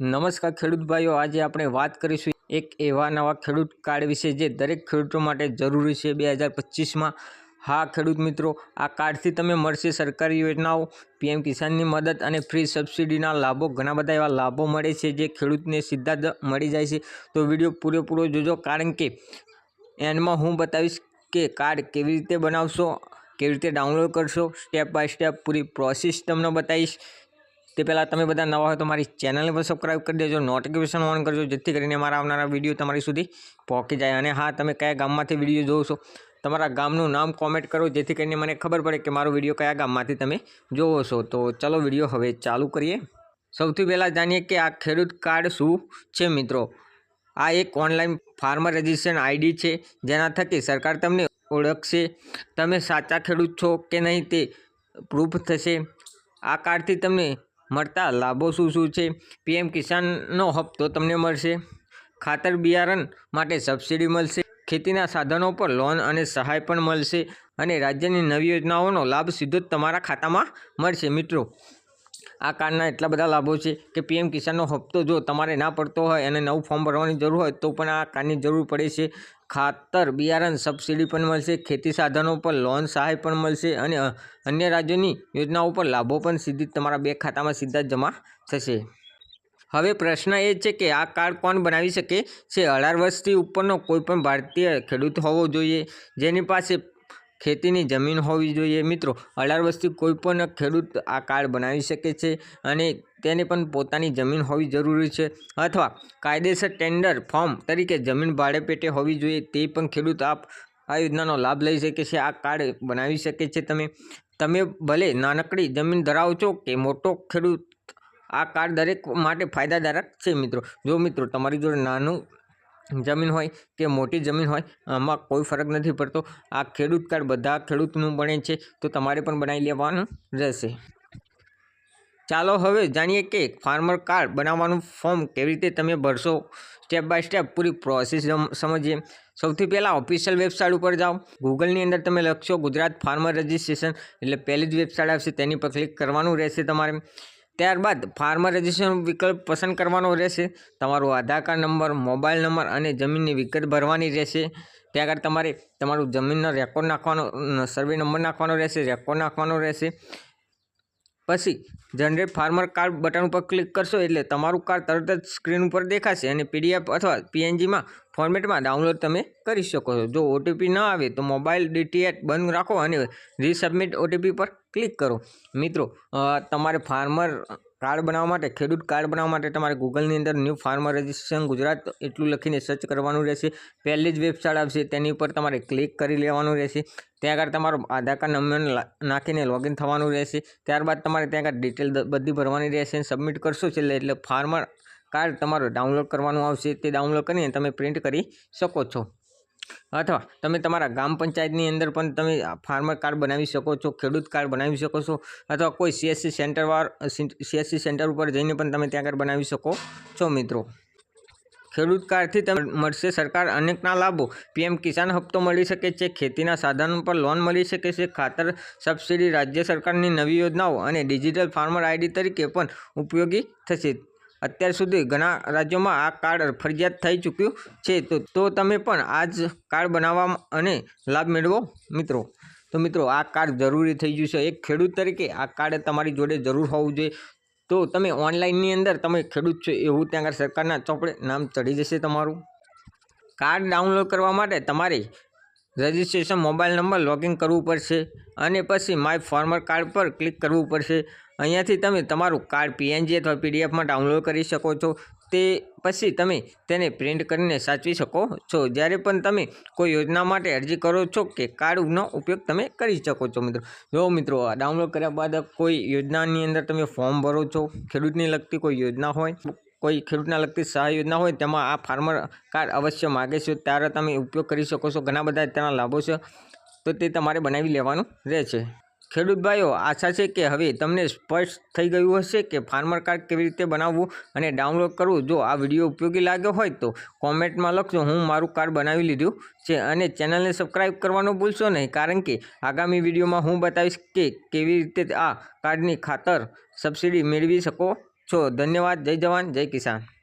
નમસ્કાર ખેડૂત ભાઈઓ, આજે આપણે વાત કરીશું એક એવા નવા ખેડૂત કાર્ડ વિશે જે દરેક ખેડૂતો માટે જરૂરી છે બે હજાર પચીસમાં. હા, ખેડૂત મિત્રો, આ કાર્ડથી તમે મળશે સરકારી યોજનાઓ, પીએમ કિસાનની મદદ અને ફ્રી સબસિડીના લાભો. ઘણા બધા એવા લાભો મળે છે જે ખેડૂતને સીધા મળી જાય છે. તો વીડિયો પૂરેપૂરો જોજો, કારણ કે એન્ડમાં હું બતાવીશ કે કાર્ડ કેવી રીતે બનાવશો, કેવી રીતે ડાઉનલોડ કરશો. સ્ટેપ બાય સ્ટેપ પૂરી પ્રોસેસ તમને બતાવીશ. તે પહેલાં તમે બધા નવા હોય તો મારી ચેનલને પણ સબસ્ક્રાઈબ કરી દેજો નોટિફિકેશન ઓન કરજો, જેથી કરીને મારા આવનારા વીડિયો તમારી સુધી પહોંચી જાય. અને હા, તમે કયા ગામમાંથી વીડિયો જોવો છો, તમારા ગામનું નામ કોમેન્ટ કરો, જેથી કરીને મને ખબર પડે કે મારો વીડિયો કયા ગામમાંથી તમે જોવો છો. તો ચલો વીડિયો હવે ચાલુ કરીએ. સૌથી પહેલાં જાણીએ કે આ ખેડૂત કાર્ડ શું છે મિત્રો? આ એક ઓનલાઈન ફાર્મર રજિસ્ટ્રેશન આઈડી છે, જેના થકી સરકાર તમને ઓળખશે, તમે સાચા ખેડૂત છો કે નહીં તે પ્રૂફ થશે. આ કાર્ડથી તમને મળતા લાભો શું શું છે? પીએમ કિસાનનો હપ્તો તમને મળશે. ખાતર બિયારણ માટે સબસિડી મળશે. ખેતીના સાધનો પર લોન અને સહાય પણ મળશે. અને રાજ્યની નવી યોજનાઓનો લાભ સીધો જ તમારા ખાતામાં મળશે મિત્રો. આ કાર્ડના એટલા બધા લાભો છે કે પીએમ કિસાનનો હપ્તો જો તમારે ના પડતો હોય અને નવું ફોર્મ ભરવાની જરૂર હોય તો પણ આ કાર્ડની જરૂર પડે છે. ખાતર, બિયારણ, સબસિડી પણ મળશે, ખેતી સાધનો પર લોન સહાય પણ મળશે અને અન્ય રાજ્યોની યોજનાઓ પર લાભો પણ સીધી તમારા બે ખાતામાં સીધા જમા થશે. હવે પ્રશ્ન એ છે કે આ કાર્ડ કોણ બનાવી શકે છે? અઢાર વર્ષથી ઉપરનો કોઈપણ ભારતીય ખેડૂત હોવો જોઈએ. જેની પાસે ખેતીની જમીન હોવી જોઈએ. મિત્રો, અઢાર વર્ષથી કોઈ પણ ખેડૂત આ કાર્ડ બનાવી શકે છે અને તેને પણ પોતાની જમીન હોવી જરૂરી છે અથવા કાયદેસર ટેન્ડર ફોર્મ તરીકે જમીન ભાડે પેટે હોવી જોઈએ તે પણ ખેડૂત આપ આ યોજનાનો લાભ લઈ શકે છે, આ કાર્ડ બનાવી શકે છે તમે. તમે ભલે નાનકડી જમીન ધરાવો છો કે મોટો ખેડૂત, આ કાર્ડ દરેક માટે ફાયદાદારક છે મિત્રો. જો મિત્રો, તમારી જોડે નાનું જમીન હોય કે મોટી જમીન હોય, આમાં કોઈ ફરક નથી પડતો. આ ખેડૂત કાર્ડ બધા ખેડૂતનું બને છે, તો તમારે પણ બનાવી લેવાનું રહેશે. ચાલો હવે જાણીએ કે ફાર્મર કાર્ડ બનાવવાનું ફોર્મ કેવી રીતે તમે ભરશો. સ્ટેપ બાય સ્ટેપ પૂરી પ્રોસેસ સમજીએ. સૌથી પહેલાં ઓફિશિયલ વેબસાઇટ ઉપર જાઓ. ગૂગલની અંદર તમે લખશો ગુજરાત ફાર્મર રજિસ્ટ્રેશન, એટલે પહેલી જ વેબસાઇટ આવશે, તેની પર ક્લિક કરવાનું રહેશે તમારે. ત્યારબાદ ફાર્મર રજિસ્ટ્રેશન વિકલ્પ પસંદ કરવાનો રહેશે. તમારો Aadhaar card number, mobile number અને જમીનની વિગત ભરવાની રહેશે. ત્યાં આગળ તમારે તમારું જમીનનો રેકોર્ડ નાખવાનો સર્વે નંબર નાખવાનો રહેશે રેકોર્ડ નાખવાનો રહેશે. પછી જનરેટ ફાર્મર કાર્ડ બટન ઉપર ક્લિક કરશો એટલે તમારું કાર્ડ તરત જ સ્ક્રીન ઉપર દેખાશે અને પીડીએફ અથવા પીએનજીમાં ફોર્મેટમાં ડાઉનલોડ તમે કરી શકો છો. જો ઓટીપી ન આવે તો મોબાઈલ ડીટીએચ બંધ રાખો અને રીસબમિટ ઓટીપી પર ક્લિક કરો. મિત્રો તમારે ફાર્મર કાર્ડ બનાવવા માટે, ખેડૂત કાર્ડ બનાવવા માટે તમારે ગૂગલની અંદર ન્યૂ ફાર્મર રજિસ્ટ્રેશન ગુજરાત એટલું લખીને સર્ચ કરવાનું રહેશે. પહેલી જ વેબસાઇટ આવશે, તેની ઉપર તમારે ક્લિક કરી લેવાનું રહેશે. ત્યાં આગળ તમારો આધાર કાર્ડ નંબર નાખીને લોગિન થવાનું રહેશે. ત્યારબાદ તમારે ત્યાં આગળ ડિટેલ બધી ભરવાની રહેશે. સબમિટ કરશો એટલે એટલે ફાર્મર કાર્ડ તમારું ડાઉનલોડ કરવાનું આવશે. તે ડાઉનલોડ કરીને તમે પ્રિન્ટ કરી શકો છો. અથવા તમે તમારા ગ્રામ પંચાયતની અંદર પણ તમે ફાર્મર કાર્ડ બનાવી શકો છો, ખેડૂત કાર્ડ બનાવી શકો છો, અથવા કોઈ સીએસસી સેન્ટરવાર સીએસસી સેન્ટર ઉપર જઈને પણ તમે ત્યાં આગળ બનાવી શકો છો મિત્રો. ખેડૂત કાર્ડથી તમે, મળશે સરકાર અનેકના લાભો. પીએમ કિસાન હપ્તો મળી શકે છે, ખેતીના સાધનો પર લોન મળી શકે છે, ખાતર સબસિડી રાજ્ય સરકારની નવી યોજનાઓ અને ડિજિટલ ફાર્મર આઈડી તરીકે પણ ઉપયોગી થશે. અત્યાર સુધી ઘણા રાજ્યોમાં આ કાર્ડ ફરજિયાત થઈ ચૂક્યું છે. તો તો તમે પણ આ જ કાર્ડ બનાવવા અને લાભ મેળવો, મિત્રો. તો મિત્રો, આ કાર્ડ જરૂરી થઈ ગયું છે. એક ખેડૂત તરીકે આ કાર્ડ તમારી જોડે જરૂર હોવું જોઈએ. તો તમે ઓનલાઈનની અંદર તમે ખેડૂત છો એવું ત્યાં આગળ સરકારના ચોપડે નામ ચડી જશે તમારું. કાર્ડ ડાઉનલોડ કરવા માટે તમારે રજિસ્ટ્રેશન મોબાઈલ નંબર લોગિન કરવું પડશે અને પછી માય ફાર્મર કાર્ડ પર ક્લિક કરવું પડશે. અહીંયાથી તમે તમારું કાર્ડ પીએનજી અથવા પીડીએફમાં ડાઉનલોડ કરી શકો છો. તે પછી તમે તેને પ્રિન્ટ કરીને સાચવી શકો છો. જ્યારે પણ તમે કોઈ યોજના માટે અરજી કરો છો કે કાર્ડનો ઉપયોગ તમે કરી શકો છો મિત્રો. જો મિત્રો ડાઉનલોડ કર્યા બાદ કોઈ યોજનાની અંદર તમે ફોર્મ ભરો છો, ખેડૂતને લગતી કોઈ યોજના હોય, કોઈ ખેડૂતના લગતી સહાય યોજના હોય, તેમાં આ ફાર્મર કાર્ડ અવશ્ય માગે છે, ત્યારે તમે ઉપયોગ કરી શકો છો. ઘણા બધા તેના લાભો છે. તો તે તમારે બનાવી લેવાનું રહેશે. ખેડૂત ભાઈઓ આશા છે કે હવે તમને સ્પષ્ટ થઈ ગયું હશે કે ફાર્મર કાર્ડ કેવી રીતે બનાવવું અને ડાઉનલોડ કરવું. જો આ વીડિયો ઉપયોગી લાગ્યો હોય તો કોમેન્ટમાં લખજો, હું મારું કાર્ડ બનાવી લીધું છે અને ચેનલને સબસ્ક્રાઈબ કરવાનું ભૂલશો નહીં, કારણ કે આગામી વિડીયોમાં હું બતાવીશ કે કેવી રીતે આ કાર્ડની ખાતર સબસિડી મેળવી શકો છો. ધન્યવાદ, જય જવાન, જય કિસાન.